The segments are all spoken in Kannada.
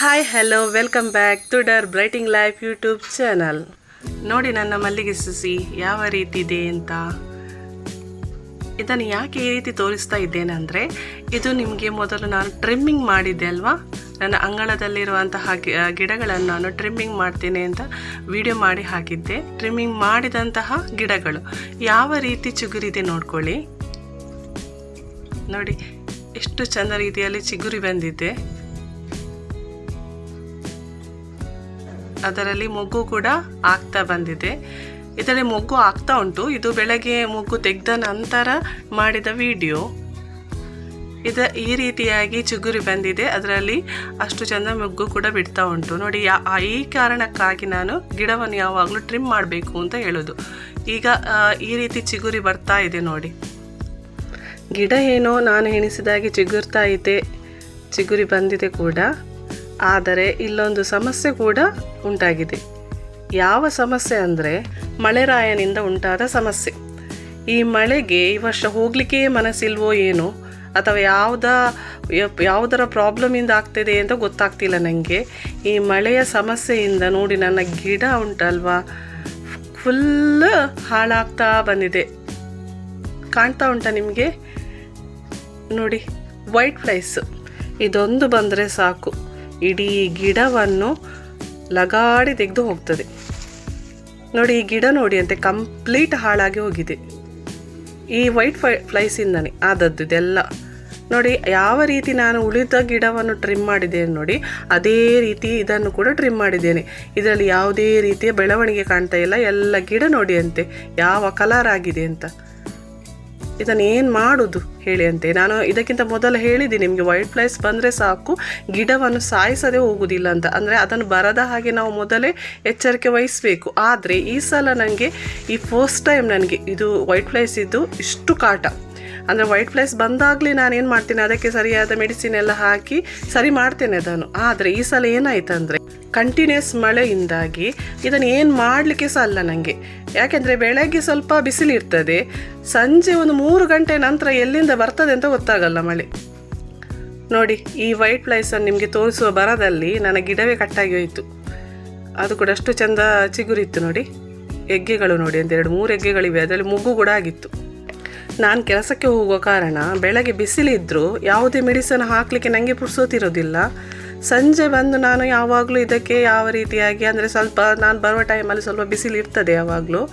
Hi hello welcome back to the brightening life YouTube channel ನೋಡಿ ನನ್ನ ಮಲ್ಲಿಗೆ ಸಸಿ, ಯಾವ ರೀತಿ ಇದೆ ಅಂತ. ಇದನ್ನು ಯಾಕೆ ಈ ರೀತಿ ತೋರಿಸ್ತಾ ಇದ್ದೇನೆ ಅಂದರೆ, ಇದು ನಿಮಗೆ ಮೊದಲು ನಾನು ಟ್ರಿಮ್ಮಿಂಗ್ ಮಾಡಿದ್ದೆ ಅಲ್ವಾ? ನನ್ನ ಅಂಗಳದಲ್ಲಿರುವಂತಹ ಗಿಡಗಳನ್ನು ನಾನು ಟ್ರಿಮ್ಮಿಂಗ್ ಮಾಡ್ತೇನೆ ಅಂತ ವಿಡಿಯೋ ಮಾಡಿ ಹಾಕಿದ್ದೆ. ಟ್ರಿಮ್ಮಿಂಗ್ ಮಾಡಿದಂತಹ ಗಿಡಗಳು, ಯಾವ ರೀತಿ ಚಿಗುರಿದೆ ನೋಡ್ಕೊಳ್ಳಿ. ನೋಡಿ, ಎಷ್ಟು ಚಂದ ರೀತಿಯಲ್ಲಿ ಚಿಗುರಿ ಬಂದಿದೆ. ಅದರಲ್ಲಿ ಮೊಗ್ಗು ಕೂಡ ಆಗ್ತಾ ಬಂದಿದೆ. ಇದರಲ್ಲಿ ಮೊಗ್ಗು ಆಗ್ತಾ ಉಂಟು. ಇದು ಬೆಳಗ್ಗೆ ಮೊಗ್ಗು ತೆಗೆದ ನಂತರ ಮಾಡಿದ ವಿಡಿಯೋ. ಇದ ಈ ರೀತಿಯಾಗಿ ಚಿಗುರಿ ಬಂದಿದೆ. ಅದರಲ್ಲಿ ಅಷ್ಟು ಚಂದ ಮೊಗ್ಗು ಕೂಡ ಬಿಡ್ತಾ ಉಂಟು. ನೋಡಿ, ಯಾ ಈ ಕಾರಣಕ್ಕಾಗಿ ನಾನು ಗಿಡವನ್ನು ಯಾವಾಗಲೂ ಟ್ರಿಮ್ ಮಾಡಬೇಕು ಅಂತ ಹೇಳೋದು. ಈಗ ಈ ರೀತಿ ಚಿಗುರಿ ಬರ್ತಾ ಇದೆ ನೋಡಿ. ಗಿಡ ಏನೋ ನಾನು ಎಣಿಸಿದಾಗೆ ಚಿಗುರ್ತಾ ಇದೆ. ಚಿಗುರಿ ಬಂದಿದೆ ಕೂಡ. ಆದರೆ ಇಲ್ಲೊಂದು ಸಮಸ್ಯೆ ಕೂಡ ಉಂಟಾಗಿದೆ. ಯಾವ ಸಮಸ್ಯೆ ಅಂದರೆ ಮಳೆರಾಯನಿಂದ ಉಂಟಾದ ಸಮಸ್ಯೆ. ಈ ಮಳೆಗೆ ಈ ವರ್ಷ ಹೋಗಲಿಕ್ಕೆ ಮನಸ್ಸಿಲ್ವೋ ಏನೋ, ಅಥವಾ ಯಾವುದ, ಯಾವುದರ ಪ್ರಾಬ್ಲಮಿಂದ ಆಗ್ತಿದೆ ಅಂತ ಗೊತ್ತಾಗ್ತಿಲ್ಲ ನನಗೆ ಈ ಮಳೆಯ ಸಮಸ್ಯೆಯಿಂದ ನೋಡಿ ನನ್ನ ಗಿಡ ಉಂಟಲ್ವಾ? ಫುಲ್ ಹಾಳಾಗ್ತಾ ಬಂದಿದೆ. ಕಾಣ್ತಾ ಉಂಟಾ ನಿಮಗೆ? ನೋಡಿ ವೈಟ್ ಫ್ಲೈಸ್ ಇದೊಂದು ಬಂದರೆ ಸಾಕು. ಇಡೀ ಗಿಡವನ್ನು ಲಗಾಡಿ ತೆಗೆದು ಹೋಗ್ತದೆ. ನೋಡಿ ಈ ಗಿಡ ನೋಡಿ ಅಂತೆ ಕಂಪ್ಲೀಟ್ ಹಾಳಾಗಿ ಹೋಗಿದೆ. ಈ ವೈಟ್ ಫೈ ಫ್ಲೈಸಿಂದನೇ ಆದದ್ದು ಇದೆಲ್ಲ. ನೋಡಿ ಯಾವ ರೀತಿ ನಾನು ಉಳಿದ ಗಿಡವನ್ನು ಟ್ರಿಮ್ ಮಾಡಿದ್ದೇನೆ ನೋಡಿ, ಅದೇ ರೀತಿ ಇದನ್ನು ಕೂಡ ಟ್ರಿಮ್ ಮಾಡಿದ್ದೇನೆ. ಇದರಲ್ಲಿ ಯಾವುದೇ ರೀತಿಯ ಬೆಳವಣಿಗೆ ಕಾಣ್ತಾ ಇಲ್ಲ. ಎಲ್ಲ ಗಿಡ ನೋಡಿ ಅಂತೆ ಯಾವ ಕಲರ್ ಆಗಿದೆ ಅಂತ. ಇದನ್ನು ಏನು ಮಾಡೋದು ಹೇಳಿ ಅಂತೆ. ನಾನು ಇದಕ್ಕಿಂತ ಮೊದಲು ಹೇಳಿದ್ದೀನಿ ನಿಮಗೆ ವೈಟ್ ಫ್ಲೈಸ್ ಬಂದರೆ ಸಾಕು, ಗಿಡವನ್ನು ಸಾಯಿಸದೆ ಹೋಗುವುದಿಲ್ಲ ಅಂತ. ಅಂದರೆ ಅದನ್ನು ಬರದ ಹಾಗೆ ನಾವು ಮೊದಲೇ ಎಚ್ಚರಿಕೆ ವಹಿಸಬೇಕು. ಆದರೆ ಈ ಸಲ ನನಗೆ ಈ ಫಸ್ಟ್ ಟೈಮ್ ನನಗೆ ಇದು ವೈಟ್ ಫ್ಲೈಸ್ ಇದ್ದು ಇಷ್ಟು ಕಾಟ. ಅಂದರೆ ವೈಟ್ ಫ್ಲೈಸ್ ಬಂದಾಗಲೇ ನಾನು ಏನು ಮಾಡ್ತೀನಿ, ಅದಕ್ಕೆ ಸರಿಯಾದ ಮೆಡಿಸಿನ್ ಎಲ್ಲ ಹಾಕಿ ಸರಿ ಮಾಡ್ತೇನೆ ಅದನ್ನು. ಆದರೆ ಈ ಸಲ ಏನಾಯ್ತಂದರೆ ಕಂಟಿನ್ಯೂಸ್ ಮಳೆಯಿಂದಾಗಿ ಇದನ್ನು ಏನು ಮಾಡಲಿಕ್ಕೆ ಸಹ ಅಲ್ಲ ನನಗೆ ಯಾಕೆಂದರೆ ಬೆಳಗ್ಗೆ ಸ್ವಲ್ಪ ಬಿಸಿಲಿರ್ತದೆ, ಸಂಜೆ ಒಂದು ಮೂರು ಗಂಟೆ ನಂತರ ಎಲ್ಲಿಂದ ಬರ್ತದೆ ಅಂತ ಗೊತ್ತಾಗಲ್ಲ ಮಳೆ. ನೋಡಿ, ಈ ವೈಟ್ ಫ್ಲೈಸನ್ನು ನಿಮಗೆ ತೋರಿಸುವ ಬರದಲ್ಲಿ ನನ್ನ ಗಿಡವೇ ಕಟ್ಟಾಗಿ ಹೋಯಿತು. ಅದು ಕೂಡ ಅಷ್ಟು ಚಂದ ಚಿಗುರಿತ್ತು ನೋಡಿ. ಎಗ್ಗೆಗಳು ನೋಡಿ ಅಂತ ಎರಡು ಮೂರು ಎಗ್ಗೆಗಳಿವೆ, ಅದರಲ್ಲಿ ಮುಗ್ಗು ಕೂಡ ಆಗಿತ್ತು. ನಾನು ಕೆಲಸಕ್ಕೆ ಹೋಗುವ ಕಾರಣ ಬೆಳಗ್ಗೆ ಬಿಸಿಲಿದ್ದರೂ ಯಾವುದೇ ಮೆಡಿಸನ್ ಹಾಕಲಿಕ್ಕೆ ನನಗೆ ಪುರ್ಸೋತಿರೋದಿಲ್ಲ ಸಂಜೆ ಬಂದು ನಾನು ಯಾವಾಗಲೂ ಇದಕ್ಕೆ ಯಾವ ರೀತಿಯಾಗಿ ಅಂದರೆ ಸ್ವಲ್ಪ ನಾನು ಬರುವ ಟೈಮಲ್ಲಿ ಸ್ವಲ್ಪ ಬಿಸಿಲು ಇರ್ತದೆ ಯಾವಾಗಲೂ.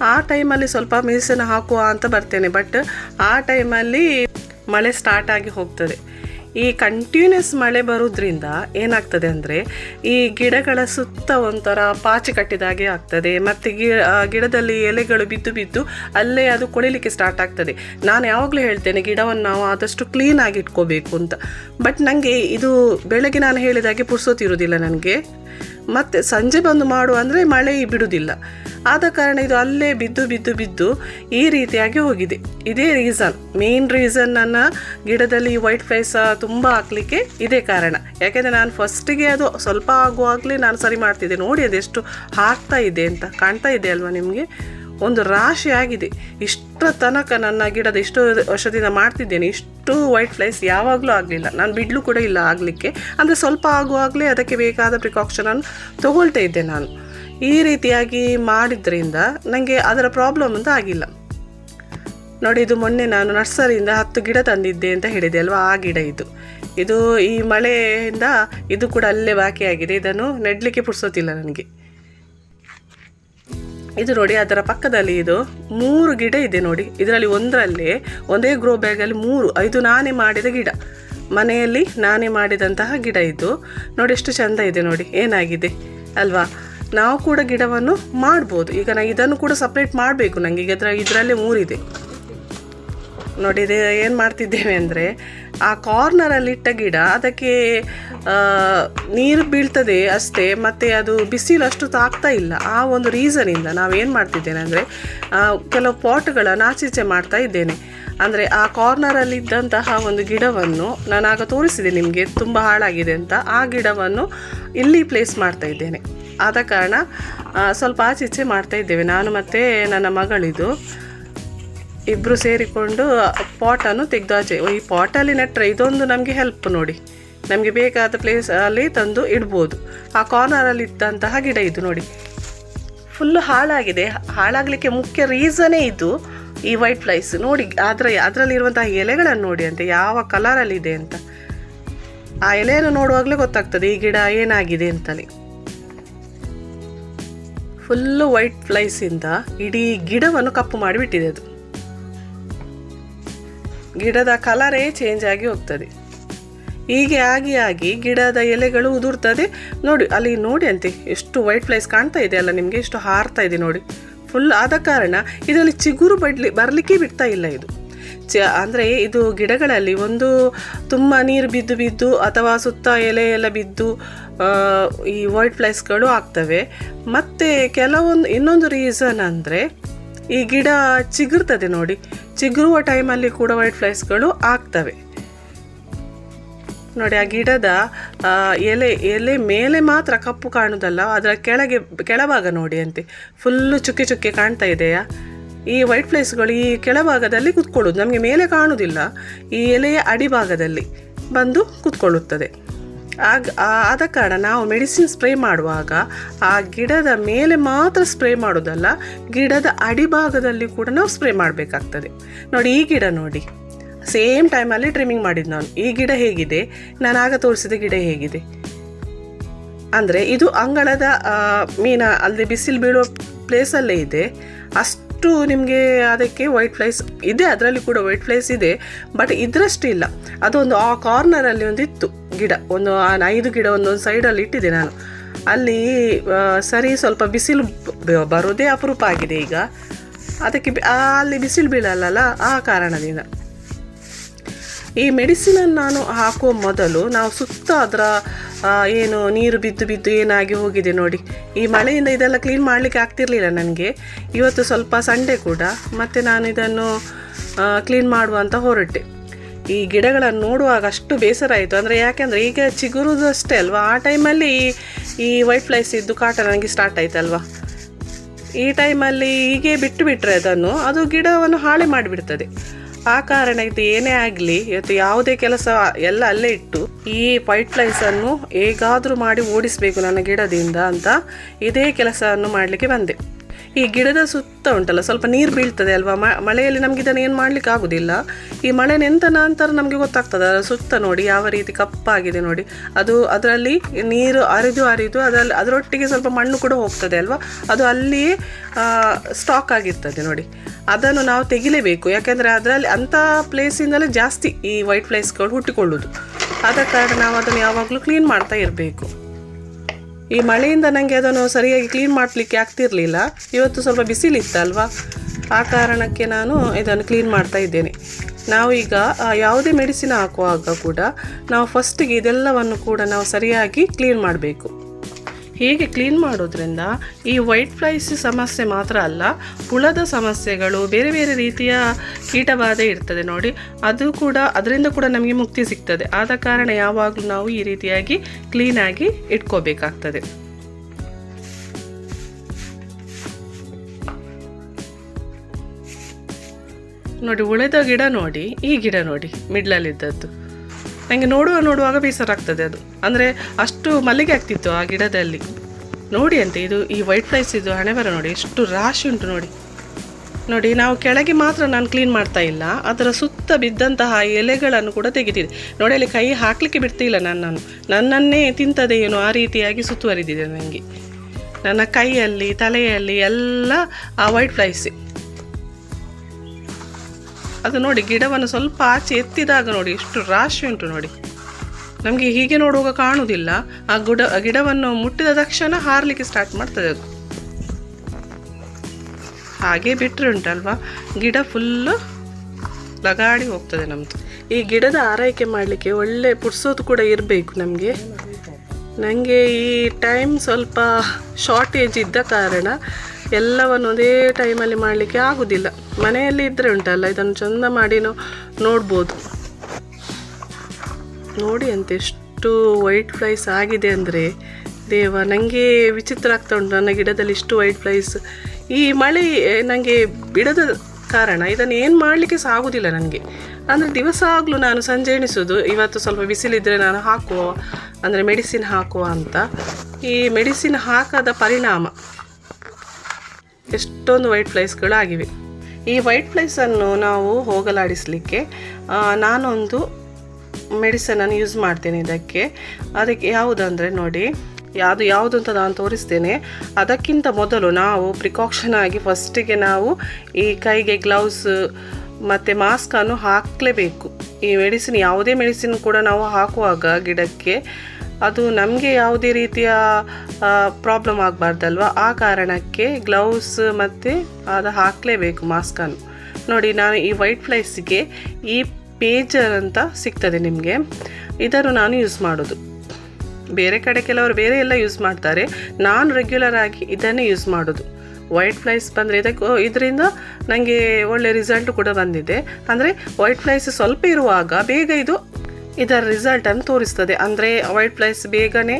ಆ ಟೈಮಲ್ಲಿ ಸ್ವಲ್ಪ ಮೆಡಿಸನ್ ಹಾಕುವ ಅಂತ ಬರ್ತೇನೆ, ಬಟ್ ಆ ಟೈಮಲ್ಲಿ ಮಳೆ ಸ್ಟಾರ್ಟ್ ಆಗಿ ಹೋಗ್ತದೆ. ಈ ಕಂಟಿನ್ಯೂಸ್ ಮಳೆ ಬರೋದ್ರಿಂದ ಏನಾಗ್ತದೆ ಅಂದರೆ ಈ ಗಿಡಗಳ ಸುತ್ತ ಒಂಥರ ಪಾಚಿ ಕಟ್ಟಿದ ಹಾಗೆ ಆಗ್ತದೆ, ಮತ್ತು ಗಿ ಗಿಡದಲ್ಲಿ ಎಲೆಗಳು ಬಿದ್ದು ಬಿದ್ದು ಅಲ್ಲೇ ಅದು ಕೊಳಿಲಿಕ್ಕೆ ಸ್ಟಾರ್ಟ್ ಆಗ್ತದೆ. ನಾನು ಯಾವಾಗಲೂ ಹೇಳ್ತೇನೆ, ಗಿಡವನ್ನು ನಾವು ಆದಷ್ಟು ಕ್ಲೀನಾಗಿ ಇಟ್ಕೋಬೇಕು ಅಂತ. ಬಟ್ ನನಗೆ ಇದು ಬೆಳಗ್ಗೆ ನಾನು ಹೇಳಿದಾಗೆ ಪುರ್ಸೋತಿರೋದಿಲ್ಲ ನನಗೆ. ಮತ್ತು ಸಂಜೆ ಬಂದು ಮಾಡು ಅಂದರೆ ಮಳೆ ಬಿಡುವುದಿಲ್ಲ. ಆದ ಕಾರಣ ಇದು ಅಲ್ಲೇ ಬಿದ್ದು ಬಿದ್ದು ಬಿದ್ದು ಈ ರೀತಿಯಾಗಿ ಹೋಗಿದೆ. ಇದೇ ರೀಸನ್ ಮೇನ್ ರೀಸನ್ ನನ್ನ ಗಿಡದಲ್ಲಿ ವೈಟ್ ಫ್ಲೈಸ್ ತುಂಬ ಹಾಕ್ಲಿಕ್ಕೆ ಇದೇ ಕಾರಣ. ಯಾಕೆಂದರೆ ನಾನು ಫಸ್ಟಿಗೆ ಅದು ಸ್ವಲ್ಪ ಆಗುವಾಗಲೇ ನಾನು ಸರಿ ಮಾಡ್ತಿದ್ದೆ. ನೋಡಿ ಅದೆಷ್ಟು ಹಾಕ್ತಾ ಇದೆ ಅಂತ ಕಾಣ್ತಾ ಇದೆ ಅಲ್ವಾ ನಿಮಗೆ? ಒಂದು ರಾಶಿ ಆಗಿದೆ. ಇಷ್ಟರ ತನಕ ನನ್ನ ಗಿಡದ ಇಷ್ಟು ವರ್ಷದಿಂದ ಮಾಡ್ತಿದ್ದೇನೆ. ಇಷ್ಟು ವೈಟ್ ಫ್ಲೈಸ್ ಯಾವಾಗಲೂ ಆಗಲಿಲ್ಲ. ನಾನು ಬಿಡ್ಲು ಕೂಡ ಇಲ್ಲ ಆಗಲಿಕ್ಕೆ. ಅಂದರೆ ಸ್ವಲ್ಪ ಆಗುವಾಗಲೇ ಅದಕ್ಕೆ ಬೇಕಾದ ಪ್ರಿಕಾಕ್ಷನನ್ನು ತೊಗೊಳ್ತಾ ಇದ್ದೆ ನಾನು. ಈ ರೀತಿಯಾಗಿ ಮಾಡಿದ್ರಿಂದ ನನಗೆ ಅದರ ಪ್ರಾಬ್ಲಮ್ ಅಂತ ಆಗಿಲ್ಲ. ನೋಡಿ, ಇದು ಮೊನ್ನೆ ನಾನು ನರ್ಸರಿಯಿಂದ ಹತ್ತು ಗಿಡ ತಂದಿದ್ದೆ ಅಂತ ಹೇಳಿದೆ ಅಲ್ವಾ? ಆ ಗಿಡ ಇದು. ಇದು ಈ ಮಳೆಯಿಂದ ಇದು ಕೂಡ ಅಲ್ಲೇ ಬಾಕಿಯಾಗಿದೆ. ಇದನ್ನು ನೆಡಲಿಕ್ಕೆ ಪುಡ್ಸೋತಿಲ್ಲ ನನಗೆ. ಇದು ನೋಡಿ, ಅದರ ಪಕ್ಕದಲ್ಲಿ ಇದು ಮೂರು ಗಿಡ ಇದೆ ನೋಡಿ. ಇದರಲ್ಲಿ ಒಂದರಲ್ಲಿ, ಒಂದೇ ಗ್ರೋ ಬ್ಯಾಗಲ್ಲಿ ಮೂರು, ಐದು ನಾನೇ ಮಾಡಿದ ಗಿಡ. ಮನೆಯಲ್ಲಿ ನಾನೇ ಮಾಡಿದಂತಹ ಗಿಡ ಇದು. ನೋಡಿ, ಎಷ್ಟು ಚಂದ ಇದೆ ನೋಡಿ, ಏನಾಗಿದೆ ಅಲ್ವಾ? ನಾವು ಕೂಡ ಗಿಡವನ್ನು ಮಾಡ್ಬೋದು. ಈಗ ನಾನು ಇದನ್ನು ಕೂಡ ಸಪ್ರೇಟ್ ಮಾಡಬೇಕು ನನಗೆ ಈಗ ಇದರ ಇದರಲ್ಲೇ ಮೂರಿದೆ. ನೋಡಿ ಇದು ಏನು ಮಾಡ್ತಿದ್ದೇವೆ ಅಂದರೆ ಆ ಕಾರ್ನರಲ್ಲಿಟ್ಟ ಗಿಡ, ಅದಕ್ಕೆ ನೀರು ಬೀಳ್ತದೆ ಅಷ್ಟೇ, ಮತ್ತು ಅದು ಬಿಸಿಲು ಅಷ್ಟು ತಾಗ್ತಾ ಇಲ್ಲ. ಆ ಒಂದು ರೀಸನಿಂದ ನಾವೇನು ಮಾಡ್ತಿದ್ದೇನೆ ಅಂದರೆ ಕೆಲವು ಪಾಟ್ಗಳನ್ನು ಆಚೀಚೆ ಮಾಡ್ತಾ ಇದ್ದೇನೆ. ಅಂದರೆ ಆ ಕಾರ್ನರಲ್ಲಿದ್ದಂತಹ ಒಂದು ಗಿಡವನ್ನು ನಾನು ಆಗ ತೋರಿಸಿದೆ ನಿಮಗೆ, ತುಂಬ ಹಾಳಾಗಿದೆ ಅಂತ. ಆ ಗಿಡವನ್ನು ಇಲ್ಲಿ ಪ್ಲೇಸ್ ಮಾಡ್ತಾ ಇದ್ದೇನೆ. ಆದ ಕಾರಣ ಸ್ವಲ್ಪ ಆಚೀಚೆ ಮಾಡ್ತಾ ಇದ್ದೇವೆ. ನಾನು ಮತ್ತು ನನ್ನ ಮಗಳಿದು ಇಬ್ಬರು ಸೇರಿಕೊಂಡು ಪಾಟನ್ನು ತೆಗೆದು ಆಚೆ ಈ ಪಾಟಲ್ಲಿ ನೆಟ್ಟರೆ ಇದೊಂದು ನಮಗೆ ಹೆಲ್ಪ್ ನೋಡಿ. ನಮಗೆ ಬೇಕಾದ ಪ್ಲೇಸ್ ಅಲ್ಲಿ ತಂದು ಇಡ್ಬೋದು. ಆ ಕಾರ್ನರಲ್ಲಿ ಇದ್ದಂತಹ ಗಿಡ ಇದು ನೋಡಿ. ಫುಲ್ಲು ಹಾಳಾಗಿದೆ. ಹಾಳಾಗಲಿಕ್ಕೆ ಮುಖ್ಯ ರೀಸನೇ ಇದು, ಈ ವೈಟ್ ಫ್ಲೈಸ್ ನೋಡಿ ಅದರ ಅದರಲ್ಲಿರುವಂತಹ ಎಲೆಗಳನ್ನು ನೋಡಿ ಅಂತ, ಯಾವ ಕಲರಲ್ಲಿದೆ ಅಂತ. ಆ ಎಲೆಯನ್ನು ನೋಡುವಾಗಲೇ ಗೊತ್ತಾಗ್ತದೆ, ಈ ಗಿಡ ಏನಾಗಿದೆ ಅಂತಲೇ. ಫುಲ್ಲು ವೈಟ್ ಫ್ಲೈಸಿಂದ ಇಡೀ ಗಿಡವನ್ನು ಕಪ್ಪು ಮಾಡಿಬಿಟ್ಟಿದೆ ಅದು. ಗಿಡದ ಕಲರೇ ಚೇಂಜ್ ಆಗಿ ಹೋಗ್ತದೆ. ಹೀಗೆ ಆಗಿ ಆಗಿ ಗಿಡದ ಎಲೆಗಳು ಉದುರ್ತದೆ. ನೋಡಿ, ಅಲ್ಲಿ ನೋಡಿ ಅಂತೆ, ಎಷ್ಟು ವೈಟ್ ಫ್ಲೈಸ್ ಕಾಣ್ತಾ ಇದೆ ಅಲ್ಲ ನಿಮಗೆ? ಎಷ್ಟು ಹಾರ್ತಾ ಇದೆ ನೋಡಿ. ಫುಲ್ ಆದ ಕಾರಣ ಇದರಲ್ಲಿ ಚಿಗುರು ಬಡ್ಲಿ, ಬರಲಿಕ್ಕೆ ಬಿಡ್ತಾ ಇಲ್ಲ ಇದು. ಚ, ಅಂದರೆ ಇದು ಗಿಡಗಳಲ್ಲಿ ಒಂದು ತುಂಬ ನೀರು ಬಿದ್ದು ಬಿದ್ದು ಅಥವಾ ಸುತ್ತ ಎಲೆ ಎಲ್ಲ ಬಿದ್ದು ಈ ವೈಟ್ ಫ್ಲೈಸ್ಗಳು ಆಗ್ತವೆ. ಮತ್ತು ಕೆಲವೊಂದು, ಇನ್ನೊಂದು ರೀಸನ್ ಅಂದರೆ ಈ ಗಿಡ ಚಿಗುರ್ತದೆ ನೋಡಿ. ಚಿಗುರುವ ಟೈಮಲ್ಲಿ ಕೂಡ ವೈಟ್ ಫ್ಲೈಸ್ಗಳು ಆಗ್ತವೆ. ನೋಡಿ, ಆ ಗಿಡದ ಎಲೆ ಎಲೆ ಮೇಲೆ ಮಾತ್ರ ಕಪ್ಪು ಕಾಣುವುದಲ್ಲ ಅದರ ಕೆಳಗೆ, ಕೆಳಭಾಗ ನೋಡಿ ಅಂತೆ. ಫುಲ್ಲು ಚುಕ್ಕೆ ಚುಕ್ಕೆ ಕಾಣ್ತಾ ಇದೆಯಾ? ಈ ವೈಟ್ ಫ್ಲೈಸ್ಗಳು ಈ ಕೆಳಭಾಗದಲ್ಲಿ ಕುತ್ಕೊಳ್ಳೋದು ನಮಗೆ ಮೇಲೆ ಕಾಣುವುದಿಲ್ಲ, ಈ ಎಲೆಯ ಅಡಿಭಾಗದಲ್ಲಿ ಬಂದು ಕುತ್ಕೊಳ್ಳುತ್ತದೆ. ಆಗ ಆದ ಕಾರಣ ನಾವು ಮೆಡಿಸಿನ್ ಸ್ಪ್ರೇ ಮಾಡುವಾಗ ಆ ಗಿಡದ ಮೇಲೆ ಮಾತ್ರ ಸ್ಪ್ರೇ ಮಾಡೋದಲ್ಲ ಗಿಡದ ಅಡಿಭಾಗದಲ್ಲಿ ಕೂಡ ನಾವು ಸ್ಪ್ರೇ ಮಾಡಬೇಕಾಗ್ತದೆ. ನೋಡಿ ಈ ಗಿಡ ನೋಡಿ. ಸೇಮ್ ಟೈಮಲ್ಲಿ ಟ್ರಿಮ್ಮಿಂಗ್ ಮಾಡಿದ್ದು ನಾನು. ಈ ಗಿಡ ಹೇಗಿದೆ? ನಾನು ಆಗ ತೋರಿಸಿದ ಗಿಡ ಹೇಗಿದೆ? ಅಂದರೆ ಇದು ಅಂಗಳದ ಮೀನ ಅಲ್ಲಿ ಬಿಸಿಲು ಬೀಳುವ ಪ್ಲೇಸಲ್ಲೇ ಇದೆ. ಅಷ್ಟು ನಿಮಗೆ ಅದಕ್ಕೆ ವೈಟ್ ಫ್ಲೈಸ್ ಇದೆ, ಅದರಲ್ಲಿ ಕೂಡ ವೈಟ್ ಫ್ಲೈಸ್ ಇದೆ ಬಟ್ ಇದರಷ್ಟು ಇಲ್ಲ. ಅದೊಂದು ಆ ಕಾರ್ನರಲ್ಲಿ ಒಂದು ಇತ್ತು ಗಿಡ, ಒಂದು ಐದು ಗಿಡ ಒಂದೊಂದು ಸೈಡಲ್ಲಿ ಇಟ್ಟಿದೆ ನಾನು. ಅಲ್ಲಿ ಸರಿ ಸ್ವಲ್ಪ ಬಿಸಿಲು ಬರೋದೇ ಅಪರೂಪ ಆಗಿದೆ ಈಗ. ಅದಕ್ಕೆ ಅಲ್ಲಿ ಬಿಸಿಲು ಬೀಳಲ್ಲ ಆ ಕಾರಣದಿಂದ. ಈ ಮೆಡಿಸಿನನ್ನು ನಾನು ಹಾಕುವ ಮೊದಲು ನಾವು ಸುತ್ತ ಅದರ ಏನು ನೀರು ಬಿದ್ದು ಬಿದ್ದು ಏನಾಗಿ ಹೋಗಿದೆ ನೋಡಿ. ಈ ಮಳೆಯಿಂದ ಇದೆಲ್ಲ ಕ್ಲೀನ್ ಮಾಡಲಿಕ್ಕೆ ಆಗ್ತಿರ್ಲಿಲ್ಲ ನನಗೆ. ಇವತ್ತು ಸ್ವಲ್ಪ ಸಂಡೆ ಕೂಡ, ಮತ್ತು ನಾನು ಇದನ್ನು ಕ್ಲೀನ್ ಮಾಡುವಂತ ಹೊರಟೆ. ಈ ಗಿಡಗಳನ್ನು ನೋಡುವಾಗ ಅಷ್ಟು ಬೇಸರ ಆಯಿತು. ಅಂದರೆ ಯಾಕೆಂದರೆ ಈಗ ಚಿಗುರುದು ಅಷ್ಟೇ ಅಲ್ವಾ? ಆ ಟೈಮಲ್ಲಿ ಈ ವೈಟ್ ಫ್ಲೈಸ್ ಇದ್ದು ಕಾಟ ನನಗೆ ಸ್ಟಾರ್ಟ್ ಆಯ್ತಲ್ವಾ? ಈ ಟೈಮಲ್ಲಿ ಹೀಗೆ ಬಿಟ್ಟು ಬಿಟ್ಟರೆ ಅದನ್ನು, ಅದು ಗಿಡವನ್ನು ಹಾಳೆ ಮಾಡಿಬಿಡ್ತದೆ. ಆ ಕಾರಣ ಇದು ಏನೇ ಆಗಲಿ, ಇವತ್ತು ಯಾವುದೇ ಕೆಲಸ ಎಲ್ಲ ಅಲ್ಲೇ ಇಟ್ಟು ಈ ವೈಟ್ ಫ್ಲೈಸನ್ನು ಹೇಗಾದರೂ ಮಾಡಿ ಓಡಿಸಬೇಕು ನನ್ನ ಗಿಡದಿಂದ ಅಂತ ಇದೇ ಕೆಲಸವನ್ನು ಮಾಡಲಿಕ್ಕೆ ಬಂದೆ. ಈ ಗಿಡದ ಸುತ್ತ ಉಂಟಲ್ಲ, ಸ್ವಲ್ಪ ನೀರು ಬೀಳ್ತದೆ ಅಲ್ವಾ? ಮಳೆಯಲ್ಲಿ ನಮ್ಗೆ ಇದನ್ನು ಏನು ಮಾಡ್ಲಿಕ್ಕೆ ಆಗೋದಿಲ್ಲ. ಈ ಮಳೆ ನೆಂತ ನಂತರ ನಮಗೆ ಗೊತ್ತಾಗ್ತದೆ, ಅದರ ಸುತ್ತ ನೋಡಿ, ಯಾವ ರೀತಿ ಕಪ್ಪಾಗಿದೆ ನೋಡಿ. ಅದು ಅದರಲ್ಲಿ ನೀರು ಅರಿದು ಅರಿದು ಅದರಲ್ಲಿ, ಅದರೊಟ್ಟಿಗೆ ಸ್ವಲ್ಪ ಮಣ್ಣು ಕೂಡ ಹೋಗ್ತದೆ ಅಲ್ವಾ? ಅದು ಅಲ್ಲಿಯೇ ಸ್ಟಾಕ್ ಆಗಿರ್ತದೆ ನೋಡಿ. ಅದನ್ನು ನಾವು ತೆಗಿಲೇಬೇಕು. ಯಾಕೆಂದರೆ ಅದರಲ್ಲಿ ಅಂಥ ಪ್ಲೇಸಿಂದಲೇ ಜಾಸ್ತಿ ಈ ವೈಟ್ ಫ್ಲೈಸ್ಗಳು ಹುಟ್ಟಿಕೊಳ್ಳೋದು. ಆದ ಕಾರಣ ನಾವು ಅದನ್ನು ಯಾವಾಗಲೂ ಕ್ಲೀನ್ ಮಾಡ್ತಾ ಇರಬೇಕು. ಈ ಮಳೆಯಿಂದ ನನಗೆ ಅದನ್ನು ಸರಿಯಾಗಿ ಕ್ಲೀನ್ ಮಾಡಲಿಕ್ಕೆ ಆಗ್ತಿರಲಿಲ್ಲ. ಇವತ್ತು ಸ್ವಲ್ಪ ಬಿಸಿಲಿತ್ತಲ್ವಾ? ಆ ಕಾರಣಕ್ಕೆ ನಾನು ಇದನ್ನು ಕ್ಲೀನ್ ಮಾಡ್ತಾ ಇದ್ದೇನೆ. ನಾವು ಈಗ ಯಾವುದೇ ಮೆಡಿಸಿನ್ ಹಾಕುವಾಗ ಕೂಡ ನಾವು ಫಸ್ಟಿಗೆ ಇದೆಲ್ಲವನ್ನು ಕೂಡ ನಾವು ಸರಿಯಾಗಿ ಕ್ಲೀನ್ ಮಾಡಬೇಕು. ಹೀಗೆ ಕ್ಲೀನ್ ಮಾಡೋದ್ರಿಂದ ಈ ವೈಟ್ ಫ್ಲೈಸ್ ಸಮಸ್ಯೆ ಮಾತ್ರ ಅಲ್ಲ, ಹುಳದ ಸಮಸ್ಯೆಗಳು ಬೇರೆ ಬೇರೆ ರೀತಿಯ ಕೀಟಬಾಧೆ ಇರ್ತದೆ ನೋಡಿ. ಅದು ಕೂಡ ಅದರಿಂದ ಕೂಡ ನಮಗೆ ಮುಕ್ತಿ ಸಿಗ್ತದೆ. ಆದ ಕಾರಣ ಯಾವಾಗಲೂ ನಾವು ಈ ರೀತಿಯಾಗಿ ಕ್ಲೀನಾಗಿ ಇಟ್ಕೋಬೇಕಾಗ್ತದೆ. ನೋಡಿ, ಉಳಿದ ಗಿಡ ನೋಡಿ, ಈ ಗಿಡ ನೋಡಿ, ಮಿಡ್ಲಲ್ಲಿದ್ದದ್ದು. ನನಗೆ ನೋಡುವ ನೋಡುವಾಗ ಬೇಸರಾಗ್ತದೆ ಅದು. ಅಂದರೆ ಅಷ್ಟು ಮಲ್ಲಿಗೆ ಆಗ್ತಿತ್ತು ಆ ಗಿಡದಲ್ಲಿ. ನೋಡಿ ಅಂತೆ, ಇದು ಈ ವೈಟ್ ಫ್ಲೈಸ್ ಇದು ಹಣೆ ಬರ ನೋಡಿ, ಎಷ್ಟು ರಾಶಿ ಉಂಟು ನೋಡಿ. ನೋಡಿ, ನಾವು ಕೆಳಗೆ ಮಾತ್ರ ನಾನು ಕ್ಲೀನ್ ಮಾಡ್ತಾ ಇಲ್ಲ, ಅದರ ಸುತ್ತ ಬಿದ್ದಂತಹ ಎಲೆಗಳನ್ನು ಕೂಡ ತೆಗಿತಿದೆ ನೋಡಿ, ಅಲ್ಲಿ ಕೈ ಹಾಕಲಿಕ್ಕೆ ಬಿಡ್ತಿಲ್ಲ ನನ್ನನ್ನು. ನನ್ನನ್ನೇ ತಿಂತದೆ ಏನೋ ಆ ರೀತಿಯಾಗಿ ಸುತ್ತುವರಿದಿದೆ ನನಗೆ ನನ್ನ ಕೈಯಲ್ಲಿ, ತಲೆಯಲ್ಲಿ ಎಲ್ಲ ಆ ವೈಟ್ ಫ್ಲೈಸೇ ಅದು ನೋಡಿ ಗಿಡವನ್ನು ಸ್ವಲ್ಪ ಆಚೆ ಎತ್ತಿದಾಗ ನೋಡಿ ಎಷ್ಟು ರಾಶಿ ಉಂಟು ನೋಡಿ. ನಮಗೆ ಹೀಗೆ ನೋಡುವಾಗ ಕಾಣುವುದಿಲ್ಲ. ಆ ಗುಡ ಗಿಡವನ್ನು ಮುಟ್ಟಿದ ತಕ್ಷಣ ಹಾರಲಿಕ್ಕೆ ಸ್ಟಾರ್ಟ್ ಮಾಡ್ತದೆ ಅದು. ಹಾಗೆ ಬಿಟ್ಟರೆ ಉಂಟಲ್ವಾ? ಗಿಡ ಫುಲ್ಲು ಲಗಾಡಿ ಹೋಗ್ತದೆ ನಮ್ಮದು ಈ ಗಿಡದ ಆರೈಕೆ ಮಾಡಲಿಕ್ಕೆ ಒಳ್ಳೆ ಪುಡ್ಸೋದು ಕೂಡ ಇರಬೇಕು ನಮಗೆ. ನನಗೆ ಈ ಟೈಮ್ ಸ್ವಲ್ಪ ಶಾರ್ಟೇಜ್ ಇದ್ದ ಕಾರಣ ಎಲ್ಲವನ್ನು ಒಂದೇ ಟೈಮಲ್ಲಿ ಮಾಡಲಿಕ್ಕೆ ಆಗೋದಿಲ್ಲ. ಮನೆಯಲ್ಲಿ ಇದ್ದರೆ ಉಂಟಲ್ಲ, ಇದನ್ನು ಚಂದ ಮಾಡಿ ನೋಡ್ಬೋದು. ನೋಡಿ ಅಂತ ಎಷ್ಟು ವೈಟ್ ಫ್ಲೈಸ್ ಆಗಿದೆ ಅಂದರೆ, ದೇವ ನನಗೆ ವಿಚಿತ್ರ ಆಗ್ತಾ ಉಂಟು. ನನ್ನ ಗಿಡದಲ್ಲಿ ಇಷ್ಟು ವೈಟ್ ಫ್ಲೈಸ್ ಈ ಮಳೆ ನನಗೆ ಬಿಡದ ಕಾರಣ, ಇದನ್ನು ಏನು ಮಾಡಲಿಕ್ಕೆ ಸಹ ನನಗೆ ಅಂದರೆ ದಿವಸ ಆಗಲೂ ನಾನು ಸಂಜೆ ಎಣಿಸೋದು. ಇವತ್ತು ಸ್ವಲ್ಪ ಬಿಸಿಲಿದ್ರೆ ನಾನು ಹಾಕುವ, ಅಂದರೆ ಮೆಡಿಸಿನ್ ಹಾಕುವ ಅಂತ. ಈ ಮೆಡಿಸಿನ್ ಹಾಕದ ಪರಿಣಾಮ, ಎಷ್ಟೊಂದು ವೈಟ್ ಫ್ಲೈಸ್ಗಳು ಆಗಿವೆ ಈ ವೈಟ್ ಫ್ಲೈಸನ್ನು ನಾವು ಹೋಗಲಾಡಿಸಲಿಕ್ಕೆ ನಾನೊಂದು ಮೆಡಿಸನನ್ನು ಯೂಸ್ ಮಾಡ್ತೇನೆ ಇದಕ್ಕೆ. ಅದಕ್ಕೆ ಯಾವುದಂದರೆ ನೋಡಿ, ಯಾವುದು ಯಾವುದು ಅಂತ ನಾನು ತೋರಿಸ್ತೇನೆ. ಅದಕ್ಕಿಂತ ಮೊದಲು ನಾವು ಪ್ರಿಕಾಕ್ಷನ್ ಆಗಿ ಫಸ್ಟಿಗೆ ನಾವು ಈ ಕೈಗೆ ಗ್ಲೌಸ್, ಮತ್ತು ಮಾಸ್ಕನ್ನು ಹಾಕಲೇಬೇಕು. ಈ ಮೆಡಿಸಿನ್, ಯಾವುದೇ ಮೆಡಿಸಿನ್ ಕೂಡ ನಾವು ಹಾಕುವಾಗ ಗಿಡಕ್ಕೆ ಅದು ನಮಗೆ ಯಾವುದೇ ರೀತಿಯ ಪ್ರಾಬ್ಲಮ್ ಆಗಬಾರ್ದಲ್ವ? ಆ ಕಾರಣಕ್ಕೆ ಗ್ಲೌಸ್ ಮತ್ತು ಅದು ಹಾಕಲೇಬೇಕು ಮಾಸ್ಕನ್ನು ನೋಡಿ, ನಾನು ಈ ವೈಟ್ ಫ್ಲೈಸ್ಗೆ ಈ ಪೇಜರ್ ಅಂತ ಸಿಗ್ತದೆ ನಿಮಗೆ. ಇದನ್ನು ನಾನು ಯೂಸ್ ಮಾಡೋದು. ಬೇರೆ ಕಡೆ ಕೆಲವರು ಬೇರೆ ಎಲ್ಲ ಯೂಸ್ ಮಾಡ್ತಾರೆ. ನಾನು ರೆಗ್ಯುಲರ್ ಆಗಿ ಇದನ್ನೇ ಯೂಸ್ ಮಾಡೋದು. ವೈಟ್ ಫ್ಲೈಸ್ ಬಂದರೆ ಇದಕ್ಕೆ ಇದರಿಂದ ನನಗೆ ಒಳ್ಳೆ ರಿಸಲ್ಟ್ ಕೂಡ ಬಂದಿದೆ. ಅಂದರೆ ವೈಟ್ ಫ್ಲೈಸ್ ಸ್ವಲ್ಪ ಇರುವಾಗ ಬೇಗ ಇದು ಇದರ ರಿಸಲ್ಟನ್ನು ತೋರಿಸ್ತದೆ. ಅಂದರೆ ವೈಟ್ ಫ್ಲೈಸ್ ಬೇಗನೆ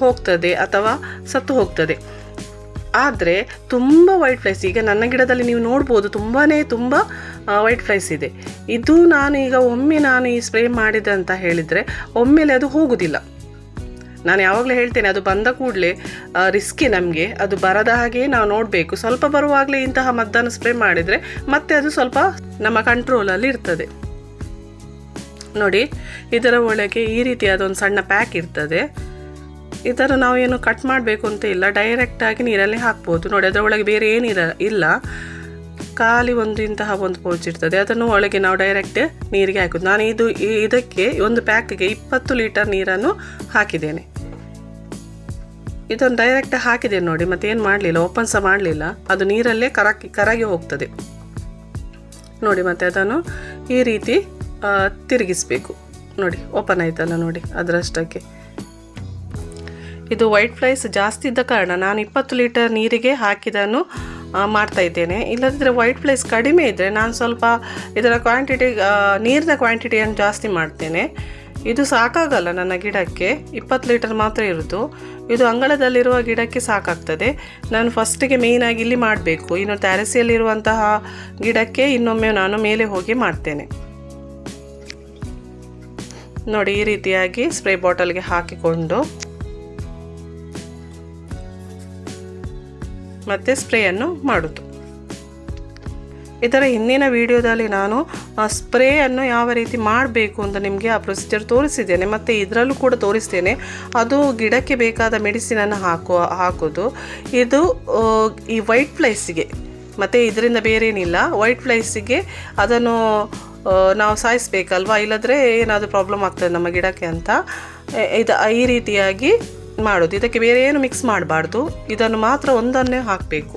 ಹೋಗ್ತದೆ ಅಥವಾ ಸತ್ತು ಹೋಗ್ತದೆ. ಆದರೆ ತುಂಬ ವೈಟ್ ಫ್ಲೈಸ್ ಈಗ ನನ್ನ ಗಿಡದಲ್ಲಿ ನೀವು ನೋಡ್ಬೋದು ತುಂಬಾ ತುಂಬ ವೈಟ್ ಫ್ಲೈಸ್ ಇದೆ. ಇದು ನಾನು ಈಗ ಒಮ್ಮೆ ನಾನು ಈ ಸ್ಪ್ರೇ ಮಾಡಿದೆ ಅಂತ ಹೇಳಿದರೆ ಒಮ್ಮೆಲೆ ಅದು ಹೋಗುವುದಿಲ್ಲ ನಾನು ಯಾವಾಗಲೂ ಹೇಳ್ತೇನೆ, ಅದು ಬಂದ ಕೂಡಲೇ ರಿಸ್ಕಿ ನಮಗೆ. ಅದು ಬರದ ಹಾಗೆ ನಾವು ನೋಡಬೇಕು. ಸ್ವಲ್ಪ ಬರುವಾಗಲೇ ಇಂತಹ ಮದ್ದನ್ನು ಸ್ಪ್ರೇ ಮಾಡಿದರೆ ಮತ್ತೆ ಅದು ಸ್ವಲ್ಪ ನಮ್ಮ ಕಂಟ್ರೋಲಲ್ಲಿ ಇರ್ತದೆ. ನೋಡಿ, ಇದರ ಒಳಗೆ ಈ ರೀತಿಯಾದ ಒಂದು ಸಣ್ಣ ಪ್ಯಾಕ್ ಇರ್ತದೆ. ಇದರ ನಾವು ಏನು ಕಟ್ ಮಾಡಬೇಕು ಅಂತ ಇಲ್ಲ ಡೈರೆಕ್ಟಾಗಿ ನೀರಲ್ಲಿ ಹಾಕ್ಬೋದು. ನೋಡಿ, ಅದರ ಒಳಗೆ ಬೇರೆ ಏನಿರ ಇಲ್ಲ. ಖಾಲಿ ಒಂದು ಇಂತಹ ಒಂದು ಪೌಚ್ ಇರ್ತದೆ. ಅದನ್ನು ಒಳಗೆ ನಾವು ಡೈರೆಕ್ಟ್ ನೀರಿಗೆ ಹಾಕೋದು. ನಾನು ಇದು ಇದಕ್ಕೆ ಒಂದು ಪ್ಯಾಕ್ಗೆ ಇಪ್ಪತ್ತು ಲೀಟರ್ ನೀರನ್ನು ಹಾಕಿದ್ದೇನೆ. ಇದನ್ನು ಡೈರೆಕ್ಟ್ ಹಾಕಿದ್ದೇನೆ ನೋಡಿ ಮತ್ತೆ ಏನು ಮಾಡಲಿಲ್ಲ, ಓಪನ್ ಸಹ ಮಾಡಲಿಲ್ಲ. ಅದು ನೀರಲ್ಲೇ ಕರಕಿ, ಕರಗಿ ಹೋಗ್ತದೆ. ನೋಡಿ, ಮತ್ತೆ ಅದನ್ನು ಈ ರೀತಿ ತಿರುಗಿಸ್ಬೇಕು. ನೋಡಿ ಓಪನ್ ಆಯ್ತಲ್ಲ ನೋಡಿ, ಅದರಷ್ಟಕ್ಕೆ. ಇದು ವೈಟ್ ಫ್ಲೈಸ್ ಜಾಸ್ತಿ ಇದ್ದ ಕಾರಣ ನಾನು ಇಪ್ಪತ್ತು ಲೀಟರ್ ನೀರಿಗೆ ಹಾಕಿದನ್ನು ಮಾಡ್ತಾ ಇದ್ದೇನೆ. ಇಲ್ಲದಿದ್ದರೆ ವೈಟ್ ಫ್ಲೈಸ್ ಕಡಿಮೆ ಇದ್ದರೆ ನಾನು ಸ್ವಲ್ಪ ಇದರ ಕ್ವಾಂಟಿಟಿ ನೀರಿನ ಕ್ವಾಂಟಿಟಿಯನ್ನು ಜಾಸ್ತಿ ಮಾಡ್ತೇನೆ. ಇದು ಸಾಕಾಗಲ್ಲ ನನ್ನ ಗಿಡಕ್ಕೆ, ಇಪ್ಪತ್ತು ಲೀಟರ್ ಮಾತ್ರ ಇರೋದು. ಇದು ಅಂಗಳದಲ್ಲಿರುವ ಗಿಡಕ್ಕೆ ಸಾಕಾಗ್ತದೆ. ನಾನು ಫಸ್ಟಿಗೆ ಮೇಯ್ನಾಗಿ ಇಲ್ಲಿ ಮಾಡಬೇಕು. ಇನ್ನು ತ್ಯಾರಸಿಯಲ್ಲಿರುವಂತಹ ಗಿಡಕ್ಕೆ ಇನ್ನೊಮ್ಮೆ ನಾನು ಮೇಲೆ ಹೋಗಿ ಮಾಡ್ತೇನೆ. ನೋಡಿ, ಈ ರೀತಿಯಾಗಿ ಸ್ಪ್ರೇ ಬಾಟಲ್ಗೆ ಹಾಕಿಕೊಂಡು ಮತ್ತೆ ಸ್ಪ್ರೇಯನ್ನು ಮಾಡುದು. ಇದರ ಹಿಂದಿನ ವಿಡಿಯೋದಲ್ಲಿ ನಾನು ಸ್ಪ್ರೇಯನ್ನು ಯಾವ ರೀತಿ ಮಾಡಬೇಕು ಅಂತ ನಿಮಗೆ ಆ ಪ್ರೊಸೀಜರ್ ತೋರಿಸಿದ್ದೇನೆ. ಮತ್ತು ಇದರಲ್ಲೂ ಕೂಡ ತೋರಿಸ್ತೇನೆ. ಅದು ಗಿಡಕ್ಕೆ ಬೇಕಾದ ಮೆಡಿಸಿನನ್ನು ಹಾಕುವ, ಹಾಕೋದು. ಇದು ಈ ವೈಟ್ ಫ್ಲೈಸಿಗೆ ಮತ್ತು ಇದರಿಂದ ಬೇರೇನಿಲ್ಲ. ವೈಟ್ ಫ್ಲೈಸಿಗೆ ಅದನ್ನು ನಾವು ಸಾಯಿಸ್ಬೇಕಲ್ವಾ? ಇಲ್ಲದ್ರೆ ಏನಾದರೂ ಪ್ರಾಬ್ಲಮ್ ಆಗ್ತದೆ ನಮ್ಮ ಗಿಡಕ್ಕೆ ಅಂತ. ಇದು, ಈ ರೀತಿಯಾಗಿ ಮಾಡೋದು. ಇದಕ್ಕೆ ಬೇರೆ ಏನು ಮಿಕ್ಸ್ ಮಾಡಬಾರ್ದು. ಇದನ್ನು ಮಾತ್ರ ಒಂದನ್ನೇ ಹಾಕಬೇಕು.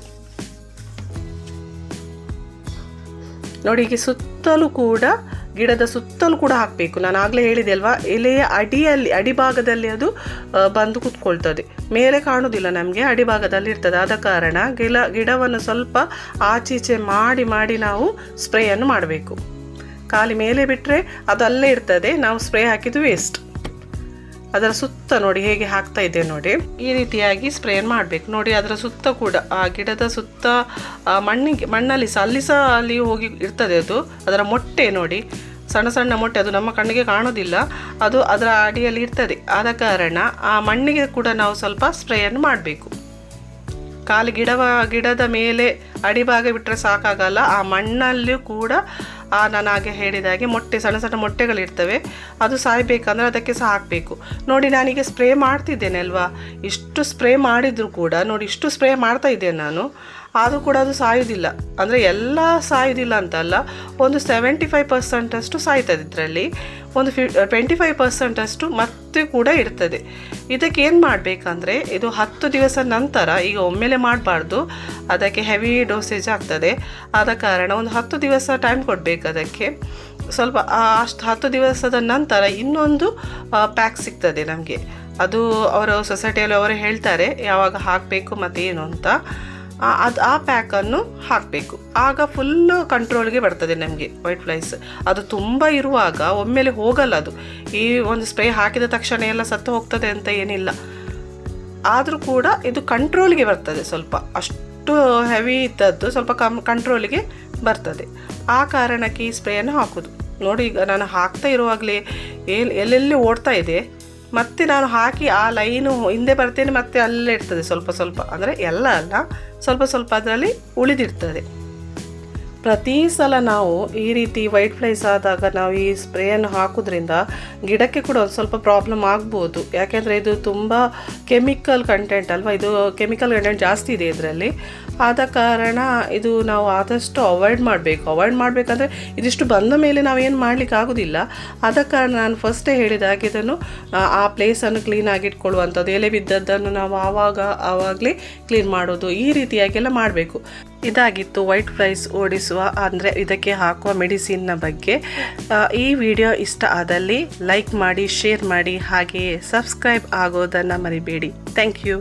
ನೋಡಿ ಈಗ ಸುತ್ತಲೂ ಕೂಡ, ಗಿಡದ ಸುತ್ತಲೂ ಕೂಡ ಹಾಕಬೇಕು. ನಾನು ಆಗಲೇ ಹೇಳಿದೆ ಅಲ್ವಾ? ಎಲೆಯ ಅಡಿಯಲ್ಲಿ, ಅಡಿಭಾಗದಲ್ಲಿ ಅದು ಬಂದು ಕೂತ್ಕೊಳ್ತದೆ. ಮೇಲೆ ಕಾಣುವುದಿಲ್ಲ ನಮಗೆ, ಅಡಿಭಾಗದಲ್ಲಿ ಇರ್ತದೆ. ಆದ ಕಾರಣ ಗಿಡ ಗಿಡವನ್ನು ಸ್ವಲ್ಪ ಆಚೀಚೆ ಮಾಡಿ ಮಾಡಿ ನಾವು ಸ್ಪ್ರೇಯನ್ನು ಮಾಡಬೇಕು. ಖಾಲಿ ಮೇಲೆ ಬಿಟ್ಟರೆ ಅದು ಅಲ್ಲೇ ಇರ್ತದೆ. ನಾವು ಸ್ಪ್ರೇ ಹಾಕಿದ್ದು ವೇಸ್ಟ್. ಅದರ ಸುತ್ತ ನೋಡಿ ಹೇಗೆ ಹಾಕ್ತಾ ಇದೆ ನೋಡಿ. ಈ ರೀತಿಯಾಗಿ ಸ್ಪ್ರೇ ಮಾಡಬೇಕು. ನೋಡಿ ಅದರ ಸುತ್ತ ಕೂಡ, ಆ ಗಿಡದ ಸುತ್ತ ಮಣ್ಣಿಗೆ, ಮಣ್ಣಲ್ಲಿ ಸಹ, ಅಲ್ಲಿ ಸಹ ಅಲ್ಲಿ ಹೋಗಿ ಇರ್ತದೆ ಅದು. ಅದರ ಮೊಟ್ಟೆ ನೋಡಿ. ಸಣ್ಣ ಸಣ್ಣ ಮೊಟ್ಟೆ ಅದು ನಮ್ಮ ಕಣ್ಣಿಗೆ ಕಾಣೋದಿಲ್ಲ. ಅದು ಅದರ ಅಡಿಯಲ್ಲಿ ಇರ್ತದೆ. ಆದ ಕಾರಣ ಆ ಮಣ್ಣಿಗೆ ಕೂಡ ನಾವು ಸ್ವಲ್ಪ ಸ್ಪ್ರೇಯನ್ನು ಮಾಡಬೇಕು. ಕಾಲು ಗಿಡವ, ಗಿಡದ ಮೇಲೆ ಅಡಿಭಾಗ ಬಿಟ್ಟರೆ ಸಾಕಾಗಲ್ಲ. ಆ ಮಣ್ಣಲ್ಲೂ ಕೂಡ ನಾನು ಹಾಗೆ ಹೇಳಿದ ಹಾಗೆ ಮೊಟ್ಟೆ ಸಣ್ಣ ಸಣ್ಣ ಮೊಟ್ಟೆಗಳಿರ್ತವೆ, ಅದು ಸಾಯಬೇಕಂದ್ರೆ ಅದಕ್ಕೆ ಸಹ ಹಾಕಬೇಕು. ನೋಡಿ ನಾನೀಗ ಸ್ಪ್ರೇ ಮಾಡ್ತಿದ್ದೇನೆ ಅಲ್ವಾ? ಇಷ್ಟು ಸ್ಪ್ರೇ ಮಾಡಿದರೂ ಕೂಡ, ನೋಡಿ, ಇಷ್ಟು ಸ್ಪ್ರೇ ಮಾಡ್ತಾ ಇದ್ದೇನೆ ನಾನು. ಆದರೂ ಕೂಡ ಅದು ಸಾಯೋದಿಲ್ಲ ಅಂದರೆ ಎಲ್ಲ ಸಾಯೋದಿಲ್ಲ ಅಂತಲ್ಲ, ಒಂದು ಸೆವೆಂಟಿ ಫೈವ್ ಪರ್ಸೆಂಟಷ್ಟು ಸಾಯ್ತದೆ ಇದರಲ್ಲಿ. ಒಂದು ಫಿ ಟ್ವೆಂಟಿ ಫೈವ್ ಪರ್ಸೆಂಟಷ್ಟು ಮತ್ತೆ ಕೂಡ ಇರ್ತದೆ. ಇದಕ್ಕೆ ಏನು ಮಾಡಬೇಕಂದ್ರೆ, ಇದು ಹತ್ತು ದಿವಸ ನಂತರ, ಈಗ ಒಮ್ಮೆಲೆ ಮಾಡಬಾರ್ದು, ಅದಕ್ಕೆ ಹೆವಿ ಡೋಸೇಜ್ ಆಗ್ತದೆ. ಆದ ಕಾರಣ ಒಂದು ಹತ್ತು ದಿವಸ ಟೈಮ್ ಕೊಡಬೇಕು ಅದಕ್ಕೆ. ಸ್ವಲ್ಪ ಅಷ್ಟು ಹತ್ತು ದಿವಸದ ನಂತರ ಇನ್ನೊಂದು ಪ್ಯಾಕ್ ಸಿಗ್ತದೆ ನಮಗೆ. ಅದು ಅವರ ಸೊಸೈಟಿಯಲ್ಲಿ ಅವರು ಹೇಳ್ತಾರೆ, ಯಾವಾಗ ಹಾಕಬೇಕು ಮತ್ತೇನು ಅಂತ. ಅದು ಆ ಪ್ಯಾಕನ್ನು ಹಾಕಬೇಕು. ಆಗ ಫುಲ್ಲು ಕಂಟ್ರೋಲ್ಗೆ ಬರ್ತದೆ ನಮಗೆ ವೈಟ್ ಫ್ಲೈಸ್ ಅದು ತುಂಬ ಇರುವಾಗ ಒಮ್ಮೆಲೆ ಹೋಗಲ್ಲ ಅದು. ಈ ಒಂದು ಸ್ಪ್ರೇ ಹಾಕಿದ ತಕ್ಷಣ ಎಲ್ಲ ಸತ್ತು ಹೋಗ್ತದೆ ಅಂತ ಏನಿಲ್ಲ. ಆದರೂ ಕೂಡ ಇದು ಕಂಟ್ರೋಲ್ಗೆ ಬರ್ತದೆ ಸ್ವಲ್ಪ. ಅಷ್ಟು ಹೆವಿ ಇದ್ದದ್ದು ಸ್ವಲ್ಪ ಕಮ್ ಕಂಟ್ರೋಲ್ಗೆ ಬರ್ತದೆ. ಆ ಕಾರಣಕ್ಕೆ ಈ ಸ್ಪ್ರೇಯನ್ನು ಹಾಕೋದು. ನೋಡಿ ಈಗ ನಾನು ಹಾಕ್ತಾ ಇರುವಾಗಲೇ ಎಲ್ಲಿ ಎಲ್ಲೆಲ್ಲಿ ಓಡ್ತಾ ಇದೆ ಮತ್ತೆ ನಾನು ಹಾಕಿ ಆ ಲೈನು ಹಿಂದೆ ಬರ್ತೇನೆ, ಮತ್ತೆ ಅಲ್ಲೇ ಇರ್ತದೆ ಸ್ವಲ್ಪ ಸ್ವಲ್ಪ. ಅಂದರೆ ಎಲ್ಲ ಅಲ್ಲ, ಸ್ವಲ್ಪ ಸ್ವಲ್ಪ ಅದರಲ್ಲಿ ಉಳಿದಿರ್ತದೆ. ಪ್ರತಿ ಸಲ ನಾವು ಈ ರೀತಿ ವೈಟ್ ಫ್ಲೈಸ್ ಆದಾಗ ನಾವು ಈ ಸ್ಪ್ರೇಯನ್ನು ಹಾಕೋದ್ರಿಂದ ಗಿಡಕ್ಕೆ ಕೂಡ ಒಂದು ಸ್ವಲ್ಪ ಪ್ರಾಬ್ಲಮ್ ಆಗ್ಬೋದು. ಯಾಕೆಂದರೆ ಇದು ತುಂಬ ಕೆಮಿಕಲ್ ಕಂಟೆಂಟ್ ಅಲ್ವಾ? ಇದು ಕೆಮಿಕಲ್ ಕಂಟೆಂಟ್ ಜಾಸ್ತಿ ಇದೆ ಇದರಲ್ಲಿ. ಆದ ಕಾರಣ ಇದು ನಾವು ಆದಷ್ಟು ಅವಾಯ್ಡ್ ಮಾಡಬೇಕು. ಅವಾಯ್ಡ್ ಮಾಡಬೇಕಂದ್ರೆ ಇದಿಷ್ಟು ಬಂದ ಮೇಲೆ ನಾವೇನು ಮಾಡಲಿಕ್ಕೆ ಆಗೋದಿಲ್ಲ. ಆದ ಕಾರಣ ನಾನು ಫಸ್ಟೇ ಹೇಳಿದ ಹಾಗೆ ಇದನ್ನು ಆ, ಪ್ಲೇಸನ್ನು ಕ್ಲೀನಾಗಿ ಇಟ್ಕೊಳ್ಳುವಂಥದ್ದು. ಎಲೆ ಬಿದ್ದದ್ದನ್ನು ನಾವು ಆವಾಗ ಆವಾಗಲೇ ಕ್ಲೀನ್ ಮಾಡೋದು ಈ ರೀತಿಯಾಗೆಲ್ಲ ಮಾಡಬೇಕು. ಇದಾಗಿತ್ತು ವೈಟ್ ಫ್ಲೈಸ್ ಓಡಿಸುವ, ಅಂದರೆ ಇದಕ್ಕೆ ಹಾಕುವ ಮೆಡಿಸಿನ್ನ ಬಗ್ಗೆ. ಈ ವಿಡಿಯೋ ಇಷ್ಟ ಆದಲ್ಲಿ ಲೈಕ್ ಮಾಡಿ, ಶೇರ್ ಮಾಡಿ, ಹಾಗೆಯೇ ಸಬ್ಸ್ಕ್ರೈಬ್ ಆಗೋದನ್ನು ಮರಿಬೇಡಿ. Thank you.